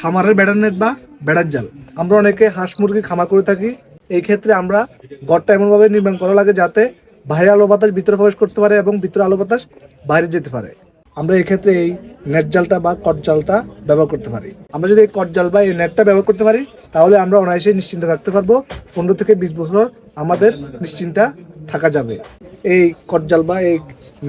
খামারের বেড়ার নেট বা বেড়ার জাল। আমরা অনেকে হাঁস মুরগি খামার করে থাকি। এই ক্ষেত্রে আমরা ঘরটা এমনভাবে নির্মাণ করা লাগে যাতে বাইরে আলো বাতাস ভিতরে প্রবেশ করতে পারে এবং ভিতরে আলো বাতাস বাইরে যেতে পারে। আমরা এই ক্ষেত্রে এই নেট জালটা বা কট জালটা ব্যবহার করতে পারি। আমরা যদি এই কট জাল বা এই নেটটা ব্যবহার করতে পারি, তাহলে আমরা অনায়াসে নিশ্চিন্তে থাকতে পারব। পনেরো থেকে বিশ বছর আমাদের নিশ্চিন্তা থাকা যাবে। এই কট জাল বা এই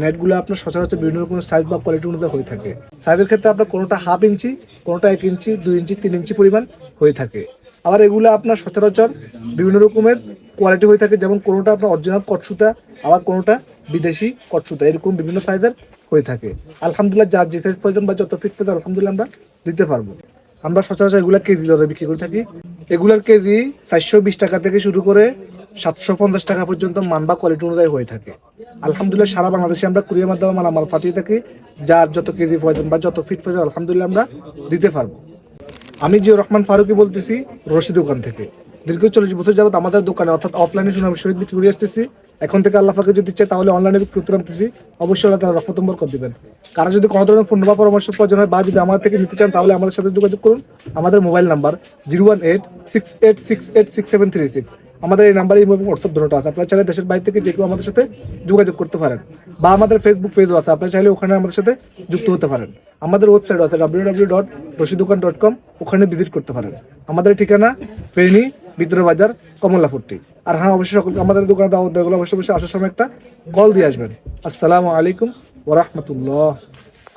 নেটগুলো আপনার সচরাচর বিভিন্ন রকমের সাইজ বা কোয়ালিটি অনুযায়ী হয়ে থাকে। সাইজের ক্ষেত্রে আপনার কোনোটা হাফ ইঞ্চি কোনোটা এক ইঞ্চি দুই ইঞ্চি তিন ইঞ্চি পরিমাণ হয়ে থাকে। আবার এগুলো আপনার সচরাচর বিভিন্ন রকমের কোয়ালিটি হয়ে থাকে, যেমন কোনোটা আপনার অরিজিনাল কটসুতা আবার কোনোটা বিদেশি কটসুতা এরকম বিভিন্ন সাইজের হয়ে থাকে। আলহামদুলিল্লাহ যার যে সাইজ প্রয়োজন বা যত ফিট প্রয়োজন, আলহামদুলিল্লাহ আমরা দিতে পারব। আমরা সচরাচর এগুলা কেজি দরে বিক্রি করে থাকি। এগুলার কেজি চারশো বিশ টাকা থেকে শুরু করে সাতশো পঞ্চাশ টাকা পর্যন্ত মান বা কোয়ালিটি অনুযায়ী হয়ে থাকে। আলহামদুলিল্লাহ সারা বাংলাদেশে আমরা কুরিয়ার মাধ্যমে মালামাল পাঠিয়ে থাকি, যার যত কেজি প্রয়োজন বা যত ফিট প্রয়োজন আলহামদুলিল্লাহ আমরা দিতে পারব। আমি জিও রহমান ফারুকি বলতেছি রশি দোকান থেকে। দীর্ঘ চল্লিশ বছর যাবত আমাদের দোকানে অর্থাৎ অফলাইনে শুনে আমি শহীদ বিক্রি করে আসতেছি। এখন থেকে আল্লাহ ফাঁকে যদি চাই তাহলে অনলাইনে বিক্রি করতে নামতেছি অবশ্যই আল্লাহ তারা রহমত বরকত দিবেন। কারও যদি কোনো ধরনের পণ্য পরামর্শ প্রয়োজন হয়, বা যদি আমার থেকে নিতে চান, তাহলে আমাদের সাথে যোগাযোগ করুন। আমাদের mobile number zero one eight six eight six eight six seven three six. আমাদের এই নাম্বারে ইমো এবং হোয়াটসঅ্যাপ দুটো আছে। আপনারা চাইলে দেশের বাইরে থেকে যে কেউ আমাদের সাথে যোগাযোগ করতে পারেন বা আমাদের ফেসবুক পেজও আছে। আপনারা চাইলে ওখানে আমাদের সাথে যুক্ত হতে পারেন। আমাদের ওয়েবসাইট আছে ডাব্লিউ ডাব্লিউ ডট রশিদোকান ডট কম ওখানে ভিজিট করতে পারেন। আমাদের ঠিকানা ফেনী, বিদ্রোহ বাজার কমলাপুরটি আর হ্যাঁ অবশ্যই সকলকে আমাদের দোকানে দাওয়াত দেওয়া অবশ্যই অবশ্যই আসার সময় একটা কল দিয়ে আসবেন। আসসালামু আলাইকুম ওরহমতুল্লাহ